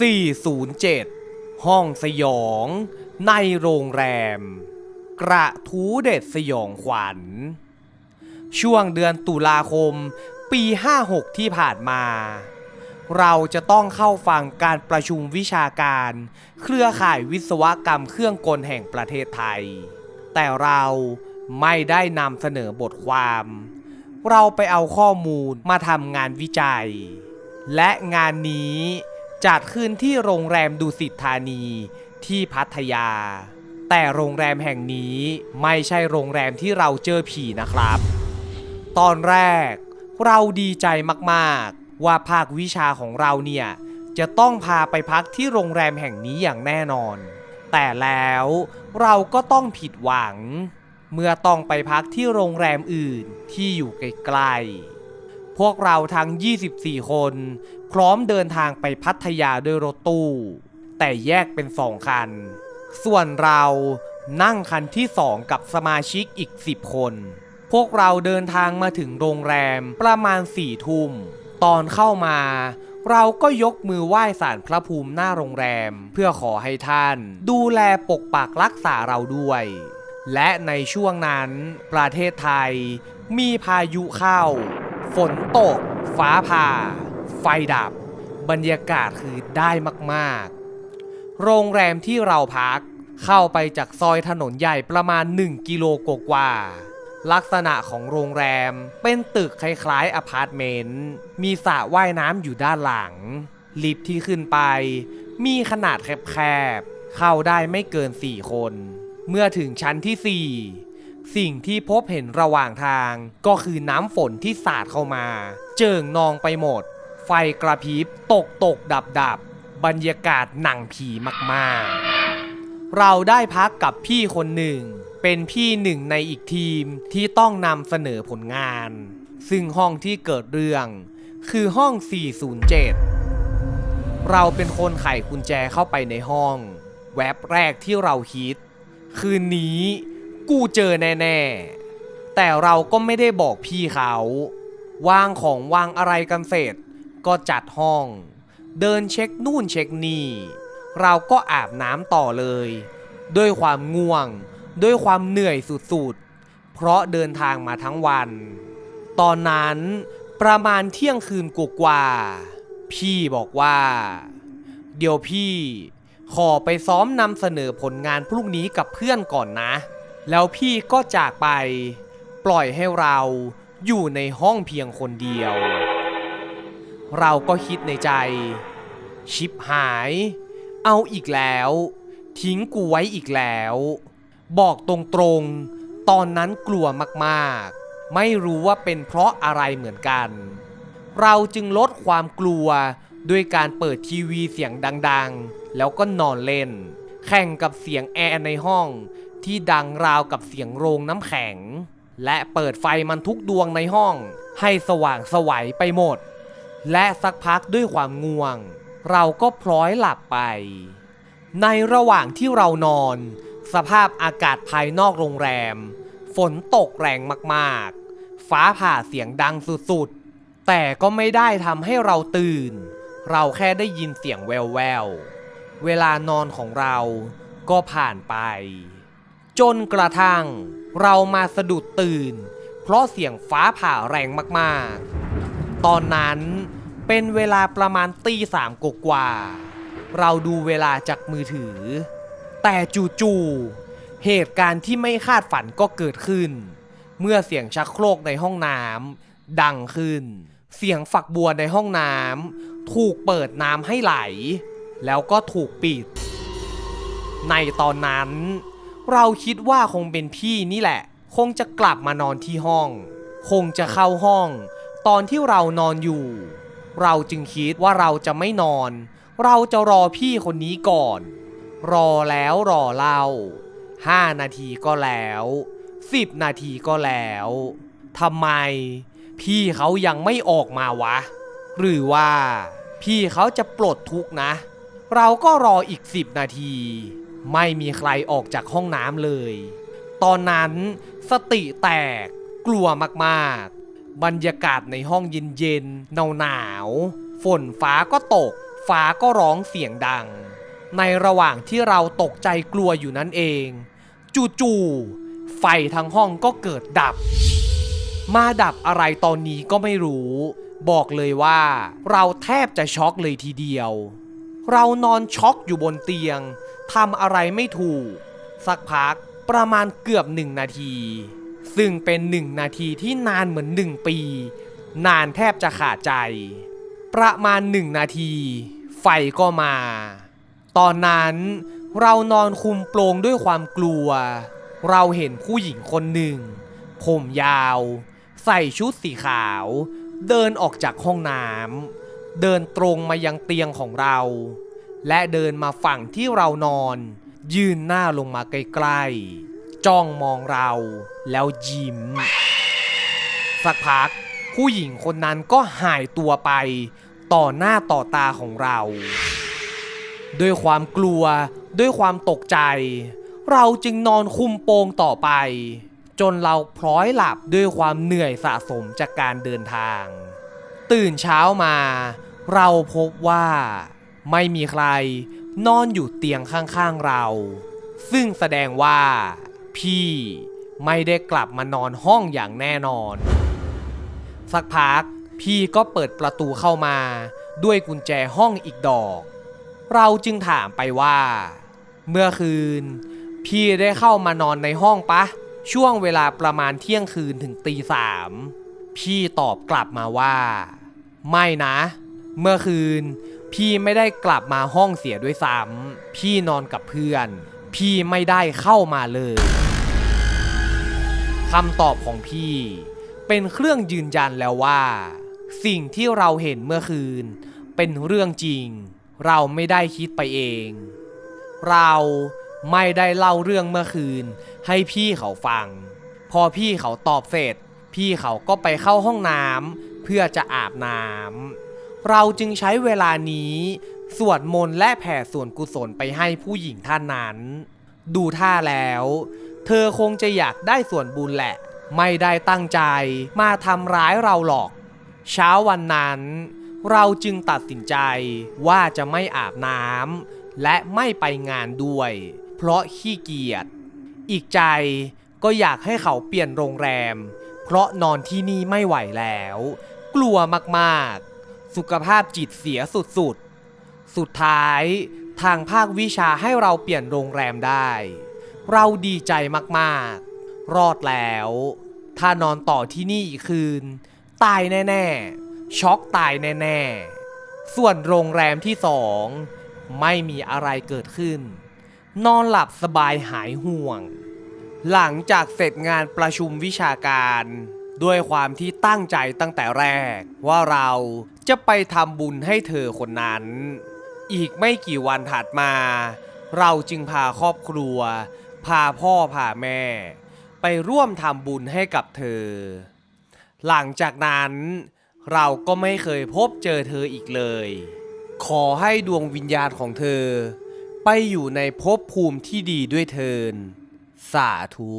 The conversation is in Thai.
407 ห้องสยอง ในโรงแรม กระทูเด็ดสยองขวัญ ช่วงเดือนตุลาคม ปี 56 ที่ผ่านมา เราจะต้องเข้าฟังการประชุมวิชาการ เครือข่ายวิศวกรรมเครื่องกลแห่งประเทศไทย แต่เราไม่ได้นำเสนอบทความ เราไปเอาข้อมูลมาทำงานวิจัย และงานนี้ จัดขึ้นที่โรงแรมดุสิตธานีที่พัทยา แต่โรงแรมแห่งนี้ไม่ใช่โรงแรมที่เราเจอผีนะครับ ตอนแรกเราดีใจมากๆ ว่าภาควิชาของเราเนี่ยจะต้องพาไปพักที่โรงแรมแห่งนี้อย่างแน่นอน แต่แล้วเราก็ต้องผิดหวัง เมื่อต้องไปพักที่โรงแรมอื่นที่อยู่ไกลๆ พวกเราทั้ง 24 คน พร้อมเดินทางไปพัทยาด้วยรถตู้ แต่แยกเป็นสองคัน ส่วนเรานั่งคันที่สองกับสมาชิกอีก 10 คน พวกเราเดินทางมาถึงโรงแรมประมาณสี่ทุ่ม ตอนเข้ามา เราก็ยกมือไหว้สารพระภูมิหน้าโรงแรม เพื่อขอให้ท่าน ดูแลปกปักรักษาเราด้วย และในช่วงนั้น ประเทศไทยมีพายุเข้า ฝนตก ฟ้าผ่า ไฟดับบรรยากาศคือได้มากๆ โรงแรมที่เราพักเข้าไปจากซอยถนนใหญ่ประมาณ 1 กิโลกว่าลักษณะของโรงแรมเป็นตึกคล้ายๆอพาร์ตเมนต์ มีสระว่ายน้ำอยู่ด้านหลัง ลิฟท์ที่ขึ้นไป มีขนาดแคบๆ เข้าได้ไม่เกิน 4 คน เมื่อถึงชั้นที่ 4 สิ่งที่พบเห็นระหว่างทางก็คือน้ำฝนที่สาดเข้ามา เจิ่งนองไปหมด ไฟกระพริบตกตกดับดับบรรยากาศหนังผีมากๆ เราได้พักกับพี่คนหนึ่ง เป็นพี่หนึ่งในอีกทีมที่ต้องนำเสนอผลงาน ซึ่งห้องที่เกิดเรื่องคือห้อง 407 เราเป็นคนไขกุญแจเข้าไปในห้อง แว็บแรกที่เราคิด คืนนี้กูเจอแน่ ๆ แต่เราก็ไม่ได้บอกพี่เขา วางของวางอะไรกันเสร็จ ก็จัดห้อง เดินเช็คนู่นเช็คนี่ เราก็อาบน้ำต่อเลย ด้วยความง่วง ด้วยความเหนื่อยสุดๆ เพราะเดินทางมาทั้งวัน ตอนนั้นประมาณเที่ยงคืนกว่าๆพี่บอกว่า เดี๋ยวพี่ขอไปซ้อมนำเสนอผลงานพรุ่งนี้กับเพื่อนก่อนนะ แล้วพี่ก็จากไป ปล่อยให้เราอยู่ในห้องเพียงคนเดียว เราก็คิดในใจ ชิบหาย เอาอีกแล้ว ทิ้งกูไว้อีกแล้ว บอกตรงๆ ตอนนั้นกลัวมากๆ ไม่รู้ว่าเป็นเพราะอะไรเหมือนกัน เราจึงลดความกลัวด้วยการเปิดทีวีเสียงดังๆ แล้วก็นอนเล่น แข่งกับเสียงแอร์ในห้อง ที่ดังราวกับเสียงโรงน้ำแข็ง และเปิดไฟมันทุกดวงในห้อง ให้สว่างสวัยไปหมด และสักพักด้วยความง่วง เราก็พลอยหลับไป ในระหว่างที่เรานอน สภาพอากาศภายนอกโรงแรม ฝนตกแรงมากๆ ฟ้าผ่าเสียงดังสุดๆ แต่ก็ไม่ได้ทำให้เราตื่น เราแค่ได้ยินเสียงแววๆเวลานอนของเราก็ผ่านไป จนกระทั่งเรามาสะดุดตื่น เพราะเสียงฟ้าผ่าแรงมากๆ ตอนนั้นเป็นเวลาประมาณตีสามกว่า เราดูเวลาจากมือถือ แต่จู่ๆเหตุการณ์ที่ไม่คาดฝันก็เกิดขึ้น เมื่อเสียงชักโครกในห้องน้ำดังขึ้น เสียงฝักบัวในห้องน้ำถูกเปิดน้ำให้ไหล แล้วก็ถูกปิด ในตอนนั้น เราคิดว่าคงเป็นพี่นี่แหละ คงจะกลับมานอนที่ห้อง คงจะเข้าห้อง ตอนที่เรานอนอยู่ เราจึงคิดว่าเราจะไม่นอน เราจะรอพี่คนนี้ก่อน รอแล้วรอเล่าห้านาทีก็แล้วสิบนาทีก็แล้วทำไม พี่เขายังไม่ออกมาวะ หรือว่า พี่เขาจะปลดทุกข์นะ เราก็รออีกสิบนาที ไม่มีใครออกจากห้องน้ำเลย ตอนนั้นสติแตกกลัวมาก บรรยากาศในห้องเย็นๆหนาวๆฝนฟ้าก็ตก ฟ้าก็ร้องเสียงดัง ในระหว่างที่เราตกใจกลัวอยู่นั่นเอง จู่ๆไฟทั้งห้องก็เกิดดับ มาดับอะไรตอนนี้ก็ไม่รู้ บอกเลยว่า เราแทบจะช็อกเลยทีเดียว เรานอนช็อกอยู่บนเตียงทำอะไรไม่ถูก สักพักประมาณเกือบหนึ่งนาที ซึ่งเป็นหนึ่งนาทีที่นานเหมือนหนึ่งปี นานแทบจะขาดใจ ประมาณหนึ่งนาที ไฟก็มา ตอนนั้นเรานอนคุมโปรงด้วยความกลัว เราเห็นผู้หญิงคนหนึ่ง ผมยาว ใส่ชุดสีขาว เดินออกจากห้องน้ำเดินตรงมายังเตียงของเรา และเดินมาฝั่งที่เรานอน ยืนหน้าลงมาใกล้ๆ จ้องมองเรา แล้วยิ้ม สักพัก ผู้หญิงคนนั้นก็หายตัวไป ต่อหน้าต่อตาของเรา ด้วยความกลัว ด้วยความตกใจ เราจึงนอนคุมโปงต่อไป จนเราพร้อยหลับด้วยความเหนื่อยสะสมจากการเดินทาง ตื่นเช้ามา เราพบว่า ไม่มีใครนอนอยู่เตียงข้างๆเรา ซึ่งแสดงว่า พี่ไม่ได้กลับมานอนห้องอย่างแน่นอน สักพักพี่ก็เปิดประตูเข้ามา ด้วยกุญแจห้องอีกดอก เราจึงถามไปว่า เมื่อคืน พี่ได้เข้ามานอนในห้องปะ ช่วงเวลาประมาณเที่ยงคืนถึงตีสามพี่ตอบกลับมาว่า ไม่นะ เมื่อคืน พี่ไม่ได้กลับมาห้องเสียด้วยซ้ำพี่นอนกับเพื่อน พี่ไม่ได้เข้ามาเลยคำตอบของพี่ เป็นเครื่องยืนยันแล้วว่า สิ่งที่เราเห็นเมื่อคืน เป็นเรื่องจริง เราไม่ได้คิดไปเอง เราไม่ได้เล่าเรื่องเมื่อคืน ให้พี่เขาฟัง พอพี่เขาตอบเสร็จ พี่เขาก็ไปเข้าห้องน้ำเพื่อจะอาบน้ำเราจึงใช้เวลานี้ สวดมนต์และแผ่ส่วนกุศลไปให้ผู้หญิงท่านนั้น ดูท่าแล้ว เธอคงจะอยากได้ส่วนบุญแหละ ไม่ได้ตั้งใจมาทำร้ายเราหรอก เช้าวันนั้น เราจึงตัดสินใจว่าจะไม่อาบน้ำและไม่ไปงานด้วย เพราะขี้เกียจ อีกใจก็อยากให้เขาเปลี่ยนโรงแรม เพราะนอนที่นี่ไม่ไหวแล้ว กลัวมากๆ สุขภาพจิตเสียสุด สุดท้ายทางภาควิชาให้เราเปลี่ยนโรงแรมได้ เราดีใจมากๆ รอดแล้ว ถ้านอนต่อที่นี่อีกคืน ตายแน่ๆ ช็อกตายแน่ๆ ส่วนโรงแรมที่สองไม่มีอะไรเกิดขึ้น นอนหลับสบายหายห่วง หลังจากเสร็จงานประชุมวิชาการ ด้วยความที่ตั้งใจตั้งแต่แรก ว่าเราจะไปทำบุญให้เธอคนนั้น อีกไม่กี่วันถัดมา เราจึงพาครอบครัว พาพ่อพาแม่ ไปร่วมทำบุญให้กับเธอ หลังจากนั้นเราก็ไม่เคยพบเจอเธออีกเลย ขอให้ดวงวิญญาณของเธอ ไปอยู่ในภพภูมิที่ดีด้วยเทิน สาธุ